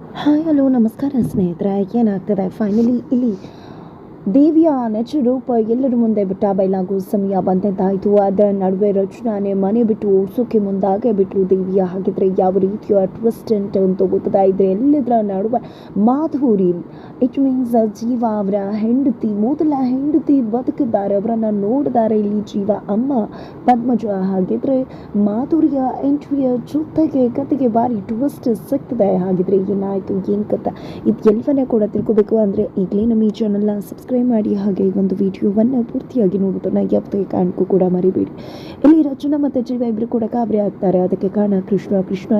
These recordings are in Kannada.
ಹಾಯ್ ಹಲೋ ನಮಸ್ಕಾರ ಸ್ನೇಹಿತರೆ. ಏನಾಗ್ತದೆ? ಫೈನಲಿ ಇಲ್ಲಿ ದೇವಿಯ ನೆಚ ರೂಪ ಎಲ್ಲರ ಮುಂದೆ ಬಿಟ್ಟ ಬಯಲಾಗೋ ಸಮಯ ಬಂದಂತಾಯಿತು ಅದರ ನಡುವೆ ರಚನಾನೇ ಮನೆ ಬಿಟ್ಟು ಓಡಿಸೋಕೆ ಮುಂದಾಗೆ ಬಿಟ್ಟು ದೇವಿಯ. ಹಾಗಿದ್ರೆ ಯಾವ ರೀತಿಯ ಟ್ವಿಸ್ಟ್ ಅಂತ ಗೊತ್ತಾ ಇದ್ರೆ ಎಲ್ಲದರ ನಡುವೆ ಮಾಧುರಿ ಇಟ್ ಮೀನ್ಸ್ ಜೀವ ಅವರ ಹೆಂಡತಿ, ಮೊದಲ ಹೆಂಡತಿ ಬದುಕಿದ್ದಾರೆ, ಅವರನ್ನ ನೋಡಿದ್ದಾರೆ ಇಲ್ಲಿ ಜೀವ, ಅಮ್ಮ, ಪದ್ಮಜ. ಹಾಗಿದ್ರೆ ಮಾಧುರಿಯ ಎಂಟ್ರಿಯ ಜೊತೆಗೆ ಕತೆಗೆ ಭಾರಿ ಟ್ವಿಸ್ಟ್ ಸಿಗ್ತದೆ. ಹಾಗಿದ್ರೆ ಏನಾಯಿತು, ಏನು ಕತೆ ಇದು ಎಲ್ಲವನ್ನ ಕೂಡ ತಿಳ್ಕೊಬೇಕು ಅಂದರೆ ಈಗಲೇ ನಮ್ಮ ಈ ಚಾನಲ್ನ ಸಬ್ಸ್ಕ್ರೈಬ್ ಮಾಡಿ ಹಾಗೆ ಈ ಒಂದು ವಿಡಿಯೋವನ್ನು ಪೂರ್ತಿಯಾಗಿ ನೋಡೋದನ್ನ ಯಾವುದೇ ಕಾರಣಕ್ಕೂ ಕೂಡ ಮರಿಬೇಡಿ. ಇಲ್ಲಿ ರಚನಾ ಮತ್ತು ಜೀವ ಇಬ್ಬರು ಕೂಡ ಕಾಬರಿ ಆಗ್ತಾರೆ. ಅದಕ್ಕೆ ಕಾರಣ ಕೃಷ್ಣ ಕೃಷ್ಣ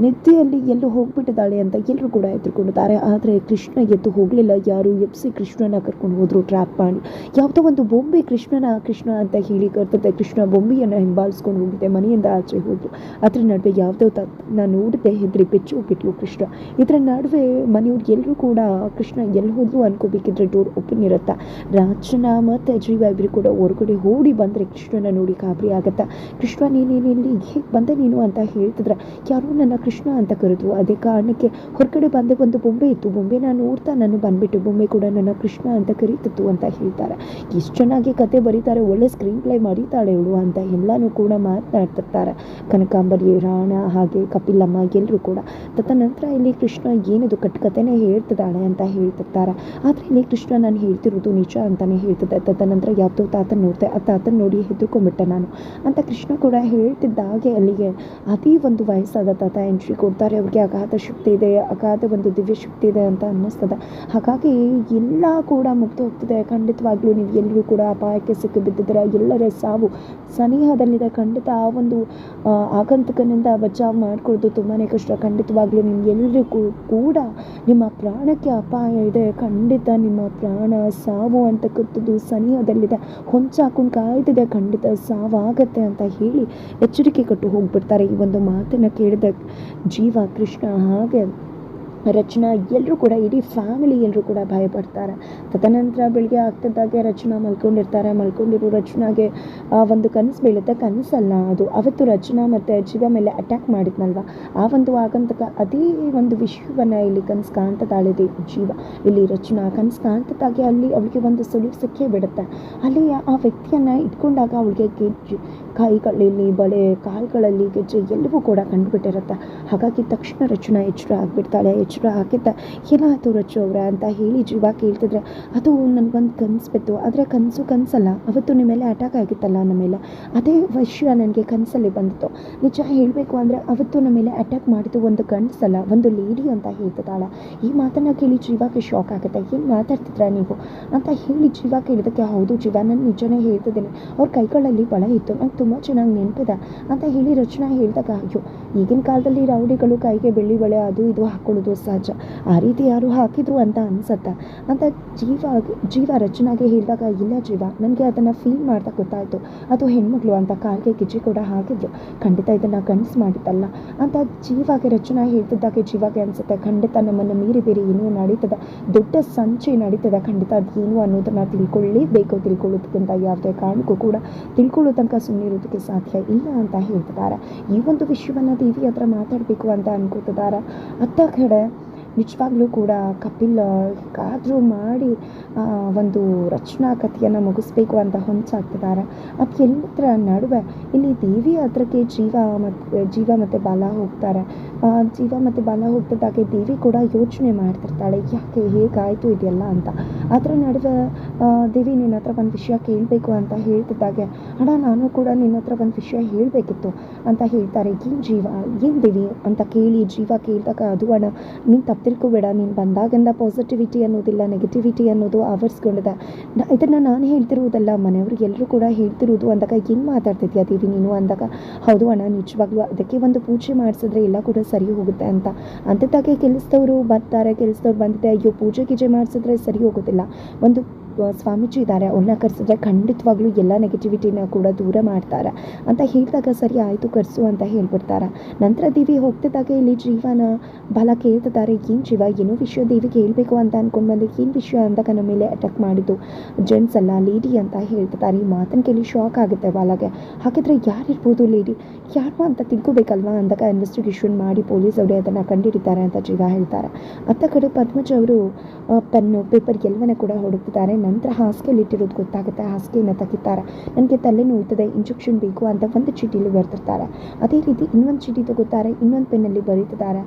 ನಿದ್ದೆಯಲ್ಲಿ ಎಲ್ಲೂ ಹೋಗ್ಬಿಟ್ಟಿದ್ದಾಳೆ ಅಂತ ಎಲ್ಲರೂ ಕೂಡ ಎದುರ್ಕೊಂಡಿದ್ದಾರೆ. ಆದರೆ ಕೃಷ್ಣ ಎದ್ದು ಹೋಗಲಿಲ್ಲ. ಯಾರು ಎಪ್ಸಿ ಕೃಷ್ಣನ ಕರ್ಕೊಂಡು ಹೋದರು ಟ್ರ್ಯಾಪ್ ಮಾಡಿ. ಯಾವುದೋ ಒಂದು ಬೊಂಬೆ ಕೃಷ್ಣನ, ಕೃಷ್ಣ ಅಂತ ಹೇಳಿ ಕರ್ತದೆ ಕೃಷ್ಣ ಬೊಂಬೆಯನ್ನು ಹಿಂಬಾಲಿಸ್ಕೊಂಡು ಹೋಗಿದ್ದೆ ಮನೆಯಿಂದ ಆಚೆ ಹೋದರು. ಅದ್ರ ನಡುವೆ ಯಾವುದೋ ನಾನು ನೋಡಿದೆ ಹೆದರಿ ಬೆಚ್ಚು ಕೃಷ್ಣ. ಇದರ ನಡುವೆ ಮನೆಯವ್ರು ಎಲ್ಲರೂ ಕೂಡ ಕೃಷ್ಣ ಎಲ್ಲಿ ಹೋದ್ರು ಅನ್ಕೋಬೇಕಿದ್ರೆ ಡೋರ್ ಓಪನ್ ಇರುತ್ತೆ? ರಾಜನ ಮತ್ತು ಜೀವ ಇಬ್ಬರು ಕೂಡ ಹೊರಗಡೆ ಓಡಿ ಬಂದರೆ ಕೃಷ್ಣನ ನೋಡಿ ಗಾಬರಿ ಆಗುತ್ತೆ? ಕೃಷ್ಣ ನೀನೇನು ಇಲ್ಲಿ ಹೇಗೆ ಬಂದೆ ನೀನು ಅಂತ ಹೇಳ್ತಿದ್ರೆ. ಯಾರೋ ನನ್ನ ಕೃಷ್ಣ ಅಂತ ಕರೆದು ಅದೇ ಕಾರಣಕ್ಕೆ ಹೊರಗಡೆ ಬಂದೆ ಒಂದು ಬೊಂಬೆ ಇತ್ತು. ಬೊಂಬೆನ ನೋಡ್ತಾ ನಾನು ಬಂದ್ಬಿಟ್ಟು ಬೊಂಬೆ ಕೂಡ ನನ್ನ ಕೃಷ್ಣ ಅಂತ ಕರೀತಿತ್ತು ಅಂತ ಹೇಳ್ತಾರೆ. ಎಷ್ಟು ಚೆನ್ನಾಗಿ ಕತೆ ಬರೀತಾರೆ. ಒಳ್ಳೆ ಸ್ಕ್ರೀನ್ ಪ್ಲೇ ಮರೀತಾಳೆ ಇವಳು ಅಂತ ಎಲ್ಲನೂ ಕೂಡ ಮಾತನಾಡ್ತಿರ್ತಾರೆ. ಕನಕಾಂಬರಿ, ರಾಣ ಹಾಗೆ ಕಪಿಲಮ್ಮ ಎಲ್ಲರೂ ಕೂಡ. ತದನಂತರ ಇಲ್ಲಿ ಕೃಷ್ಣ ಏನದು ಕಟ್ಟುಕತೆನೇ ಹೇಳ್ತಿದ್ದಾಳೆ ಅಂತ ಹೇಳ್ತಿರ್ತಾರೆ. ಆದರೆ ಇಲ್ಲಿ ಕೃಷ್ಣ ನಾನು ಹೇಳ್ತಿರೋದು ನಿಜ ಅಂತಾನೆ ಹೇಳ್ತದೆ. ತದನಂತರ ಯಾವುದೋ ತಾತನ ನೋಡಿದೆ ಆ ತಾತನ ನೋಡಿ ಹೆದರ್ಕೊಂಡ್ಬಿಟ್ಟೆ ನಾನು. ಅಂತ ಕೃಷ್ಣ ಕೂಡ ಹೇಳ್ತಿದ್ದಾಗೆ ಅಲ್ಲಿಗೆ. ಅತಿ ಒಂದು ವಯಸ್ಸಾದ ತಾತ ಎಂಟ್ರಿ ಕೊಡ್ತಾರೆ, ಅವ್ರಿಗೆ ಅಗಾಧ ಶಕ್ತಿ ಇದೆ, ಅಗಾಧ ಒಂದು ದಿವ್ಯ ಶಕ್ತಿ ಇದೆ ಅಂತ ಅನ್ನಿಸ್ತದೆ. ಹಾಗಾಗಿ ಎಲ್ಲ ಕೂಡ ಮುಗ್ದು ಹೋಗ್ತಿದೆ. ಖಂಡಿತವಾಗ್ಲೂ ನೀವು ಎಲ್ಲರೂ ಕೂಡ ಅಪಾಯಕ್ಕೆ ಸಿಕ್ಕಿ ಬಿದ್ದಿದ್ದೀರ. ಎಲ್ಲರ ಸಾವು ಸನಿಹದಲ್ಲಿದೆ. ಖಂಡಿತ ಆ ಒಂದು ಆಗಂತಕನಿಂದ ಬಚಾವ್ ಮಾಡಿಕೊಳ್ಳೋದು ತುಂಬಾ ಕಷ್ಟ. ಖಂಡಿತವಾಗ್ಲೂ ನಿಮ್ಗೆಲ್ಲರಿಗೂ ಕೂಡ ನಿಮ್ಮ ಪ್ರಾಣಕ್ಕೆ ಅಪಾಯ ಇದೆ. ಖಂಡಿತ ನಿಮ್ಮ ಪ್ರಾಣ ಸಾವು ಅಂತಕ್ಕಂಥದ್ದು ಸನಿಹದಲ್ಲಿದೆ. ಹೊಂಚಾಕೊಂಡು ಕಾಯ್ದಿದೆ ಖಂಡಿತ, ಸಾವಾಗತ್ತೆ ಅಂತ ಹೇಳಿ ಎಚ್ಚರಿಕೆ ಕೊಟ್ಟು ಹೋಗ್ಬಿಡ್ತಾರೆ. ಈ ಒಂದು ಮಾತನ್ನು ಕೇಳಿದ ಜೀವ ಕೃಷ್ಣ ಹಾಗೆ ರಚನಾ ಎಲ್ಲರೂ ಕೂಡ, ಇಡೀ ಫ್ಯಾಮಿಲಿ ಎಲ್ಲರೂ ಕೂಡ ಭಯಪಡ್ತಾರೆ. ತದನಂತರ ಬೆಳಿಗ್ಗೆ ಆಗ್ತಿದ್ದಾಗೆ ರಚನಾ ಮಲ್ಕೊಂಡಿರ್ತಾರೆ. ಮಲ್ಕೊಂಡಿರೋ ರಚನಾಗೆ, ಆ ಒಂದು ಕನಸು ಬೀಳುತ್ತೆ. ಕನಸಲ್ಲ ಅದು. ಅವತ್ತು ರಚನಾ ಮತ್ತು ಜೀವ ಮೇಲೆ ಅಟ್ಯಾಕ್ ಮಾಡಿದ್ನಲ್ವ? ಆ ಒಂದು ಆಗಂತಕ ಅದೇ ಒಂದು ವಿಷಯವನ್ನು ಇಲ್ಲಿ ಕನಸು ಕಾಣ್ತದಾಳಿದೆ ಜೀವ ಇಲ್ಲಿ ರಚನಾ ಕನಸು ಕಾಣ್ತದಾಗೆ ಅಲ್ಲಿ ಅವಳಿಗೆ ಒಂದು ಸುಳಿವು ಸಿಕ್ಕೇ ಬಿಡುತ್ತೆ. ಅಲ್ಲಿ ಆ ವ್ಯಕ್ತಿಯನ್ನು ಇಟ್ಕೊಂಡಾಗ ಅವಳಿಗೆ ಗೆಜ್ಜೆ, ಕೈಗಳಲ್ಲಿ ಬಳೆ, ಕಾಲುಗಳಲ್ಲಿ ಗೆಜ್ಜೆ ಎಲ್ಲವೂ ಕೂಡ ಕಂಡುಬಿಟ್ಟಿರುತ್ತೆ. ಹಾಗಾಗಿ ತಕ್ಷಣ ರಚನಾ ಎಚ್ಚರ ಆಗಿಬಿಡ್ತಾಳೆ. ಎಚ್ಚರ ಆಗಿದ್ದ ಏನಾಯ್ತು ರಚು ಅವರ ಅಂತ ಹೇಳಿ ಜೀವ ಕೇಳ್ತಿದ್ರೆ, ಅದು ನನಗೊಂದು ಕನಸು ಬಿತ್ತು. ಆದರೆ ಕನಸು ಕನಸಲ್ಲ. ಅವತ್ತು ನಿಮ್ಮ ಮೇಲೆ ಅಟ್ಯಾಕ್ ಆಗಿತ್ತಲ್ಲ ನಮ್ಮ ಮೇಲೆ. ಅದೇ ವಿಷಯ ನನಗೆ ಕನಸಲ್ಲಿ ಬಂದಿತ್ತು. ನಿಜ ಹೇಳಬೇಕು ಅಂದರೆ ಅವತ್ತು ನಮ್ಮ ಮೇಲೆ ಅಟ್ಯಾಕ್ ಮಾಡಿದ್ದು ಒಂದು ಕನಸಲ್ಲ, ಒಂದು ಲೇಡಿ ಅಂತ ಹೇಳ್ತಿದ್ದಾಳ. ಈ ಮಾತನ್ನು ಕೇಳಿ ಜೀವಕ್ಕೆ ಶಾಕ್ ಆಗುತ್ತೆ. ಏನು ಮಾತಾಡ್ತಿದ್ರ ನೀವು? ಅಂತ ಹೇಳಿ ಜೀವ ಕೇಳಿದಕ್ಕೆ ಹೌದು ಜೀವ, ನಾನು ನಿಜನೇ ಹೇಳ್ತಿದ್ದೀನಿ. ಅವ್ರ ಕೈಗಳಲ್ಲಿ ಬಳ ಇತ್ತು. ನಂಗೆ ತುಂಬ ಚೆನ್ನಾಗಿ ನೆನಪಿದೆ. ಅಂತ ಹೇಳಿ ರಚನಾ ಹೇಳಿದಾಗ, ಅಯ್ಯೋ, ಈಗಿನ ಕಾಲದಲ್ಲಿ ರೌಡಿಗಳು ಕೈಗೆ ಬೆಳ್ಳಿ ಬಳೆ ಅದು ಇದು ಹಾಕ್ಕೊಳ್ಳೋದು ಸಹಜ ಆ ರೀತಿ ಯಾರು ಹಾಕಿದ್ರು ಅಂತ ಅನ್ಸತ್ತೆ. ಅಂತ ಜೀವ ಜೀವ ರಚನಾಗೆ ಹೇಳಿದಾಗ, ಇಲ್ಲ ಜೀವ, ನನಗೆ ಅದನ್ನು ಫೀಲ್ ಮಾಡ್ತಾ ಗೊತ್ತಾಯಿತು. ಅದು ಹೆಣ್ಮಗಳು ಅಂತ ಕಾಲಿಗೆ ಗಿಜಿ ಕೂಡ ಹಾಕಿದ್ರು. ಖಂಡಿತ ಇದನ್ನು ಕನಸು ಮಾಡಿದ್ದಲ್ಲ ಅಂತ ಜೀವಾಗೆ ರಚನಾ ಹೇಳ್ತಿದ್ದಾಗೆ ಜೀವಾಗೆ ಅನ್ಸುತ್ತೆ. ಖಂಡಿತ ನಮ್ಮನ್ನು ಮೀರಿ ಬೇರೆ ಏನೋ ನಡೀತದೆ. ದೊಡ್ಡ ಸಂಚೆ ನಡೀತದೆ. ಖಂಡಿತ ಅದೇನು ಅನ್ನೋದನ್ನು ತಿಳ್ಕೊಳ್ಳೇಬೇಕು ತಿಳ್ಕೊಳ್ಳೋದಕ್ಕಿಂತ ಯಾವುದೇ ಕಾರಣಕ್ಕೂ ಕೂಡ ತಿಳ್ಕೊಳ್ಳೋ ತನಕ ಸುಮ್ಮನೆ ಇರೋದಕ್ಕೆ ಸಾಧ್ಯ ಇಲ್ಲ ಅಂತ ಹೇಳ್ತಿದ್ದಾರೆ. ಈ ಒಂದು ವಿಷಯವನ್ನು ದೇವಿ ಹತ್ರ ಮಾತಾಡಬೇಕು ಅಂತ ಅನ್ಕೋತಿದ್ದಾರೆ. ಅತ್ತ ಕಡೆ ನಿಜವಾಗ್ಲೂ ಕೂಡ ಕಪಿಲ್, ಹೇಗಾದರೂ ಮಾಡಿ ಒಂದು ರಚನಾ ಕಥೆಯನ್ನು ಮುಗಿಸ್ಬೇಕು ಅಂತ ಹೊಂಚಾಗ್ತಿದ್ದಾರೆ ಅದು ಎಲ್ಲದರ ನಡುವೆ, ಇಲ್ಲಿ ದೇವಿ ಹತ್ರಕ್ಕೆ ಜೀವ ಮತ್ತು ಜೀವ ಮತ್ತು ಬಾಲ ಹೋಗ್ತಾರೆ. ಜೀವ ಮತ್ತು ಬಾಲ ಹೋಗ್ತಿದ್ದಾಗೆ ದೇವಿ ಕೂಡ ಯೋಚನೆ ಮಾಡ್ತಿರ್ತಾಳೆ, ಯಾಕೆ ಹೇಗಾಯಿತು ಇದೆಲ್ಲ ಅಂತ? ಅದರ ನಡುವೆ ದೇವಿ ನಿನ್ನ ಹತ್ರ ಒಂದು ವಿಷಯ ಕೇಳಬೇಕು ಅಂತ ಹೇಳ್ತಿದ್ದಾಗೆ, ಅಣ್ಣ, ನಾನು ಕೂಡ ನಿನ್ನ ಹತ್ರ ಒಂದು ವಿಷಯ ಹೇಳಬೇಕಿತ್ತು ಅಂತ ಹೇಳ್ತಾರೆ. ಏನು ಜೀವ, ಏನು ದೇವಿ ಅಂತ ಕೇಳಿ ಜೀವ ಕೇಳಿದಾಗ, ಅದು ಅಣ್ಣ, ನೀನು ತಪ್ಪು ತಿಳ್ಕೊಬೇಡ, ನೀನು ಬಂದಾಗಿಂದ ಪಾಸಿಟಿವಿಟಿ ಅನ್ನೋದಿಲ್ಲ ನೆಗೆಟಿವಿಟಿ ಅನ್ನೋದು ಆವರಿಸ್ಕೊಂಡಿದೆ. ಇದನ್ನು ನಾನು ಹೇಳ್ತಿರುವುದಲ್ಲ ಮನೆಯವ್ರಿಗೆ ಎಲ್ಲರೂ ಕೂಡ ಹೇಳ್ತಿರೋದು ಅಂದಾಗ ಏನು ಮಾತಾಡ್ತಿದ್ಯಾ ದೇವಿ ನೀನು ಅಂದಾಗ, ಹೌದು ಅಣ್ಣ, ನಿಜವಾಗ್ಲೂ ಅದಕ್ಕೆ ಒಂದು ಪೂಜೆ ಮಾಡಿಸಿದ್ರೆ ಎಲ್ಲ ಕೂಡ ಸರಿ ಹೋಗುತ್ತೆ ಅಂತ. ಅಂಥದ್ದಾಗೆ ಕೆಲಸದವರು ಬರ್ತಾರೆ, ಕೆಲಸದವ್ರು ಬಂದಿದೆ, ಅಯ್ಯೋ ಪೂಜೆ ಗೀಜೆ ಮಾಡಿಸಿದ್ರೆ ಸರಿ ಹೋಗೋದಿಲ್ಲ. ಒಂದು ಸ್ವಾಮೀಜಿ ಇದ್ದಾರೆ, ಅವ್ರನ್ನ ಕರೆಸಿದ್ರೆ ಖಂಡಿತವಾಗ್ಲೂ ಎಲ್ಲ ನೆಗೆಟಿವಿಟಿನ ಕೂಡ ದೂರ ಮಾಡ್ತಾರೆ. ಅಂತ ಹೇಳಿದಾಗ ಸರಿ, ಆಯಿತು, ಕರೆಸು ಅಂತ ಹೇಳ್ಬಿಡ್ತಾರೆ. ನಂತರ ದೇವಿ ಹೋಗ್ತಿದ್ದಾಗ ಇಲ್ಲಿ ಜೀವನ ಬಲ ಕೇಳ್ತಿದ್ದಾರೆ. ಏನು ಜೀವ? ಏನೋ ವಿಷಯ ದೇವಿಗೆ ಹೇಳಬೇಕು ಅಂತ ಅಂದ್ಕೊಂಡು ಬಂದು. ಏನು ವಿಷಯ ಅಂದಾಗ ನಮ್ಮ ಮೇಲೆ ಅಟ್ಯಾಕ್ ಮಾಡಿದ್ದು. ಜೆಂಟ್ಸ್ ಅಲ್ಲ ಲೇಡಿ ಅಂತ ಹೇಳ್ತಿದ್ದಾರೆ. ಈ ಮಾತನ್ನು ಕೇಳಿ ಶಾಕ್ ಆಗುತ್ತೆ ಬಾಲಾಗೆ. ಹಾಗಿದ್ರೆ ಯಾರಿರ್ಬೋದು ಲೇಡಿ ಯಾರು ಅಂತ ತಿಳ್ಕೊಬೇಕಲ್ವಾ? ಅಂದಾಗ ಇನ್ವೆಸ್ಟಿಗೇಷನ್ ಮಾಡಿ ಪೊಲೀಸ್ ಅವರೇ ಅದನ್ನು ಕಂಡುಹಿಡಿತಾರೆ ಅಂತ ಜೀವ ಹೇಳ್ತಾರೆ. ಅತ್ತ ಕಡೆ ಪದ್ಮಜ್ ಅವರು ಪೆನ್ನು ಪೇಪರ್ ಎಲ್ಲವನ್ನ ಕೂಡ ಹುಡುಕ್ತಿದ್ದಾರೆ. ನಂತರ ಹಾಸಿಗೆಯಲ್ಲಿ ಇಟ್ಟಿರೋದು ಗೊತ್ತಾಗುತ್ತೆ. ಹಾಸಿಗೆಯನ್ನು ತೆಗಿತಾರೆ. ನನಗೆ ತಲೆ ನೋಯ್ತದೆ ಇಂಜೆಕ್ಷನ್ ಬೇಕು ಅಂತ ಒಂದು ಚೀಟಿಯಲ್ಲಿ ಬರ್ತಿರ್ತಾರೆ ಅದೇ ರೀತಿ ಇನ್ನೊಂದು ಚೀಟಿ ತಗೋತಾರೆ, ಇನ್ನೊಂದು ಪೆನ್ನಲ್ಲಿ ಬರೀತಿದ್ದಾರೆ.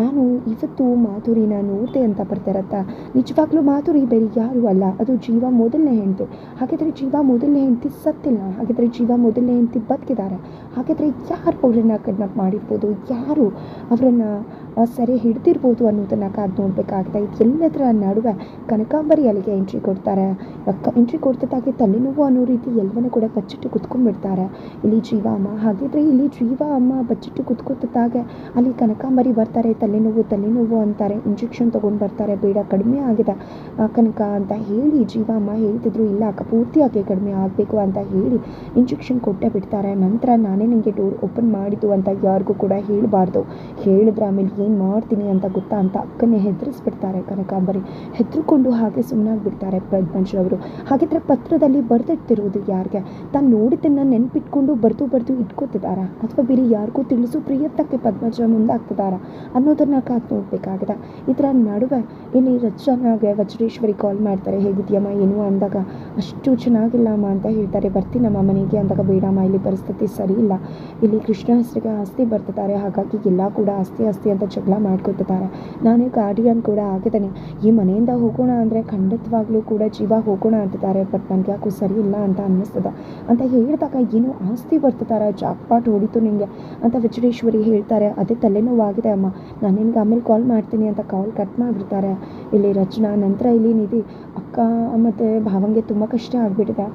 ನಾನು ಇವತ್ತು ಮಾಧುರಿನ ನೋಡಿದೆ ಅಂತ ಬರ್ತಿರತ್ತ ನಿಜವಾಗ್ಲೂ ಮಾಧುರಿ ಬೇರೆ ಯಾರು ಅಲ್ಲ. ಅದು ಜೀವ ಮೊದಲನೇ ಹೆಂಡತಿ. ಹಾಗಿದ್ರೆ ಜೀವ ಮೊದಲನೇ ಹೆಂಡತಿ ಸತ್ತಿಲ್ಲ ಹಾಗಿದ್ರೆ ಜೀವ ಮೊದಲನೇ ಹೆಂಡತಿ ಬದುಕಿದ್ದಾರೆ. ಹಾಗಿದ್ರೆ ಯಾರು ಅವರನ್ನು ಕಡ್ನಾಪ್ ಮಾಡಿರ್ಬೋದು? ಯಾರು ಅವರನ್ನು ಸರಿ ಹಿಡ್ದಿರ್ಬೋದು ಅನ್ನೋದನ್ನು ಕಾದು ನೋಡಬೇಕಾಗಿದೆ ಇದೆಲ್ಲದರ ನಡುವೆ ಕನಕಾಂಬರಿ ಅಲ್ಲಿಗೆ ಎಂಟ್ರಿ ಎಂಟ್ರಿ ಕೊಡ್ತಿದ್ದಾಗೆ ತಲೆನೋವು ಅನ್ನೋ ರೀತಿ ಎಲ್ಲವನ್ನೂ ಕೂಡ ಬಚ್ಚಿಟ್ಟು ಕುತ್ಕೊಂಡ್ಬಿಡ್ತಾರೆ. ಇಲ್ಲಿ ಜೀವ ಅಮ್ಮ. ಹಾಗಿದ್ರೆ ಇಲ್ಲಿ ಜೀವ ಅಮ್ಮ ಬಚ್ಚಿಟ್ಟು ಕುತ್ಕೊತಿದ್ದಾಗೆ ಅಲ್ಲಿ ಕನಕಾಂಬರಿ ಬರ್ತಾರೆ, ತಲೆನೋವು ತಲೆನೋವು ಅಂತಾರೆ ಇಂಜೆಕ್ಷನ್ ತೊಗೊಂಡು ಬರ್ತಾರೆ, ಬೇಡ, ಕಡಿಮೆ ಆಗಿದೆ. ಕನಕ ಅಂತ ಹೇಳಿ ಜೀವ ಅಮ್ಮ ಹೇಳ್ತಿದ್ರು, ಇಲ್ಲ ಅಕ್ಕ ಪೂರ್ತಿಯಾಗಿ ಕಡಿಮೆ ಆಗಬೇಕು ಅಂತ ಹೇಳಿ ಇಂಜೆಕ್ಷನ್ ಕೊಟ್ಟೆ ಬಿಡ್ತಾರೆ. ನಂತರ ನಾನೇ ನನಗೆ ಡೋರ್ ಓಪನ್ ಮಾಡಿದ್ದು ಅಂತ ಯಾರಿಗೂ ಕೂಡ ಹೇಳಬಾರ್ದು. ಹೇಳಿದ್ರೆ ಆಮೇಲೆ ಏನು ಮಾಡ್ತೀನಿ ಅಂತ ಗೊತ್ತಾ ಅಂತ ಅಕ್ಕನೇ ಹೆದರಿಸ್ಬಿಡ್ತಾರೆ ಕನಕಾಂಬರಿ. ಹೆದರ್ಕೊಂಡು ಹಾಗೆ ಸುಮ್ಮನಾಗ್ಬಿಡ್ತಾರೆ ಪದ್ಮಜ್ ಅವರು. ಹಾಗಿದ್ರೆ ಪತ್ರದಲ್ಲಿ ಬರೆದಿಟ್ಟಿರೋದು ಯಾರಿಗೆ? ತಾನು ನೋಡಿದ್ದನ್ನು ನೆನ್ಪಿಟ್ಕೊಂಡು ಬರೆದು ಬರೆದು ಇಟ್ಕೋತಿದ್ದಾರಾ? ಅಥವಾ ಬೇರೆ ಯಾರಿಗೂ ತಿಳಿಸು ಪ್ರಯತ್ನಕ್ಕೆ ಪದ್ಮಜ ಮುಂದಾಗ್ತಿದ್ದಾರಾ? ಅನ್ನೋದನ್ನ ಕಾದು ನೋಡಬೇಕಾಗಿದೆ. ಇದರ ನಡುವೆ ಇಲ್ಲಿ ರಚನಾಗೆ ವಜ್ರೇಶ್ವರಿ ಕಾಲ್ ಮಾಡ್ತಾರೆ, ಹೇಗಿದೆಯಮ್ಮ? ಏನು? ಅಂದಾಗ, ಅಷ್ಟು ಚೆನ್ನಾಗಿಲ್ಲ ಅಮ್ಮ ಅಂತ ಹೇಳ್ತಾರೆ. ಬರ್ತೀನಮ್ಮ ಮನೆಗೆ ಅಂದಾಗ ಬೇಡಮ್ಮ ಇಲ್ಲಿ ಪರಿಸ್ಥಿತಿ ಸರಿ ಇಲ್ಲ. ಇಲ್ಲಿ ಕೃಷ್ಣ ಹೆಸರಿಗೆ ಆಸ್ತಿ ಬರ್ತಿದ್ದಾರೆ. ಹಾಗಾಗಿ ಎಲ್ಲ ಕೂಡ ಆಸ್ತಿ ಆಸ್ತಿ ಅಂತ ಜಗಳ ಮಾಡ್ಕೊತಿದ್ದಾರೆ. ನಾನೇ ಗಾರ್ಡಿಯನ್ ಕೂಡ ಆಗಿದ್ದೇನೆ. ಈ ಮನೆಯಿಂದ ಹೋಗೋಣ ಅಂದರೆ ಖಂಡಿತವಾಗ್ಲೂ ಕೂಡ ಜೀವ ಹೋಗೋಣ ಅಂತಿದ್ದಾರೆ ಬಟ್ ನನಗೆ ಯಾಕೋ ಸರಿ ಇಲ್ಲ ಅಂತ ಅನ್ನಿಸ್ತದೆ. ಅಂತ ಹೇಳಿದಾಗ ಏನು ಆಸ್ತಿ ಬರ್ತಿದ್ದಾರೆ ಜಾಕ್ಪಾಟ್ ಹೊಡಿತು ನಿಮಗೆ ಅಂತ ವಿಜಯೇಶ್ವರಿ ಹೇಳ್ತಾರೆ. ಅದೇ ತಲೆನೋವಾಗಿದೆ ಅಮ್ಮ. ನಾನು ನಿನ್ಗೆ ಆಮೇಲೆ ಕಾಲ್ ಮಾಡ್ತೀನಿ ಅಂತ ಕಾಲ್ ಕಟ್ ಮಾಡಿಬಿಡ್ತಾರೆ. ಇಲ್ಲಿ ರಚನಾ, ನಂತರ ಇಲ್ಲಿ ನಿಧಿ. ಅಕ್ಕ, ಮತ್ತು ಭಾವಂಗೆ ತುಂಬ ಕಷ್ಟ ಆಗಿಬಿಟ್ಟಿದೆ.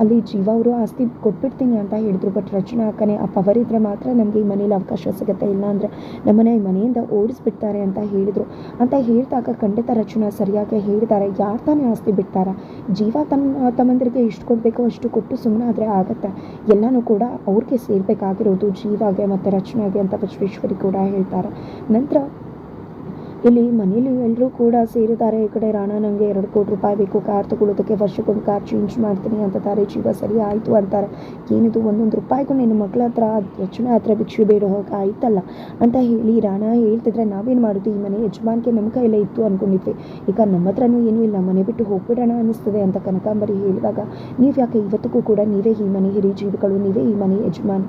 ಅಲ್ಲಿ ಜೀವ ಅವರು ಆಸ್ತಿ ಕೊಟ್ಬಿಡ್ತೀನಿ ಅಂತ ಹೇಳಿದ್ರು ಬಟ್ ರಚನಾ ಅಕ್ಕನೇ, ಆ ಪವರ್ ಇದ್ದರೆ ಮಾತ್ರ ನಮಗೆ ಈ ಮನೇಲಿ ಅವಕಾಶ ಸಿಗುತ್ತೆ, ಇಲ್ಲ ಅಂದರೆ ನಮ್ಮನೆ ಈ ಮನೆಯಿಂದ ಓಡಿಸ್ಬಿಡ್ತಾರೆ ಅಂತ ಹೇಳಿದರು. ಅಂತ ಹೇಳಿದಾಗ ಖಂಡಿತ ರಚನಾ ಸರಿಯಾಗಿ ಹೇಳ್ತಾರೆ ಯಾರು ತಾನೇ ಆಸ್ತಿ ಬಿಡ್ತಾರೆ? ಜೀವ ತಮ್ಮ ತಮ್ಮಂದಿರಿಗೆ ಎಷ್ಟು ಕೊಡಬೇಕು ಅಷ್ಟು ಕೊಟ್ಟು ಸುಮ್ಮನೆ ಆದರೆ ಆಗುತ್ತೆ. ಎಲ್ಲನೂ ಕೂಡ ಅವ್ರಿಗೆ ಸೇರಬೇಕಾಗಿರೋದು ಜೀವಾಗೆ ಮತ್ತು ರಚನೆಗೆ ಅಂತ ಬಸವೇಶ್ವರಿ ಕೂಡ ಹೇಳ್ತಾರೆ. ನಂತರ ಇಲ್ಲಿ ಮನೇಲಿ ಎಲ್ಲರೂ ಕೂಡ ಸೇರಿದ್ದಾರೆ. ಈ ಕಡೆ ರಾಣ ನನಗೆ ಎರಡು ಕೋಟಿ ರೂಪಾಯಿ ಬೇಕು. ಕಾರ್ ತಗೊಳ್ಳೋದಕ್ಕೆ ವರ್ಷಕ್ಕೊಂದು ಕಾರ್ ಚೇಂಜ್ ಮಾಡ್ತೀನಿ ಅಂತಾರೆ ಜೀವ ಸರಿ ಆಯಿತು ಅಂತಾರೆ. ಏನಿದು? ಒಂದೊಂದು ರೂಪಾಯಿಗೂ ನಿನ್ನ ಮಕ್ಕಳ ಹತ್ರ, ರಚನೆ ಹತ್ರ ಭಿಕ್ಷೆ ಬೇಡ ಹೋಗಿ ಆಯ್ತಲ್ಲ? ಅಂತ ಹೇಳಿ ರಾಣ ಹೇಳ್ತಿದ್ರೆ ನಾವೇನು ಮಾಡೋದು? ಈ ಮನೆ ಯಜಮಾನ್ಗೆ ನಮ್ಮ ಕೈಲೇ ಇತ್ತು ಅಂದ್ಕೊಂಡಿದ್ವಿ ಈಗ ನಮ್ಮ ಹತ್ರನೂ ಏನೂ ಇಲ್ಲ. ಮನೆ ಬಿಟ್ಟು ಹೋಗ್ಬಿಡೋಣ ಅನ್ನಿಸ್ತದೆ ಅಂತ ಕನಕಾಂಬರಿ ಹೇಳಿದಾಗ, ನೀವು ಯಾಕೆ ಇವತ್ತಿಗೂ ಕೂಡ ನೀವೇ ಈ ಮನೆ ಹಿರಿ ಜೀವಿಗಳು, ನೀವೇ ಈ ಮನೆ ಯಜಮಾನ್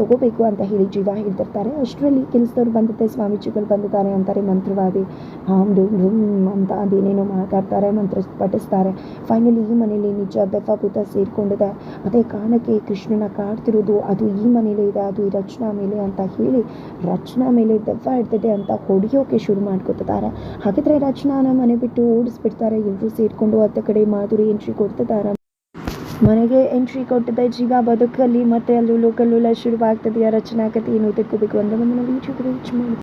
ತಗೋಬೇಕು ಅಂತ ಹೇಳಿ ಜೀವ ಹೇಳ್ತಿರ್ತಾರೆ. ಅಷ್ಟರಲ್ಲಿ ಕೆಲಸದವ್ರು ಬಂದಿದ್ದೆ, ಸ್ವಾಮೀಜಿಗಳು ಬಂದಿದ್ದಾರೆ ಅಂತಾರೆ. ಮಂತ್ರವಾದಿ. ಹಾಂ ಡುಮ್ ಡುಮ್ ಅಂತ ಅದೇನೇನೋ ಮಾತಾಡ್ತಾರೆ, ಮಂತ್ರ ಪಠಿಸ್ತಾರೆ. ಫೈನಲಿ ಈ ಮನೇಲಿ ನಿಜ ದೆವ್ವಭೂತ ಸೇರಿಕೊಂಡಿದೆ. ಅದೇ ಕಾರಣಕ್ಕೆ ಕೃಷ್ಣನ ಕಾಡ್ತಿರೋದು, ಅದು ಈ ಮನೇಲಿ ಇದೆ, ಅದು ಈ ರಚನಾ ಮೇಲೆ ಅಂತ ಹೇಳಿ ರಚನಾ ಮೇಲೆ ದೆವ್ವ ಇರ್ತದೆ ಅಂತ ಹೊಡೆಯೋಕೆ ಶುರು ಮಾಡ್ಕೊತಿದ್ದಾರೆ ಹಾಗಿದ್ರೆ ರಚನಾನ ಮನೆ ಬಿಟ್ಟು ಓಡಿಸ್ಬಿಡ್ತಾರೆ ಎಲ್ಲರೂ ಸೇರಿಕೊಂಡು ಅತ್ತ ಕಡೆ ಮಾಧುರಿ ಎಂಟ್ರಿ ಕೊಡ್ತಿದ್ದಾರೆ. ಮನೆಗೆ ಎಂಟ್ರಿ ಕೊಟ್ಟಿದೆ, ಜೀವ ಬದುಕಲ್ಲಿ ಮತ್ತೆ ಅಲ್ಲೂ ಲೋಕಲ್ಲೂ ಶುರುವಾಗ್ತದೆ ರಚನಾ ಕಥೆ ಏನು ತಿಳ್ಕೋಬೇಕು ಅಂದ್ರೆ ಮಾಡಿ.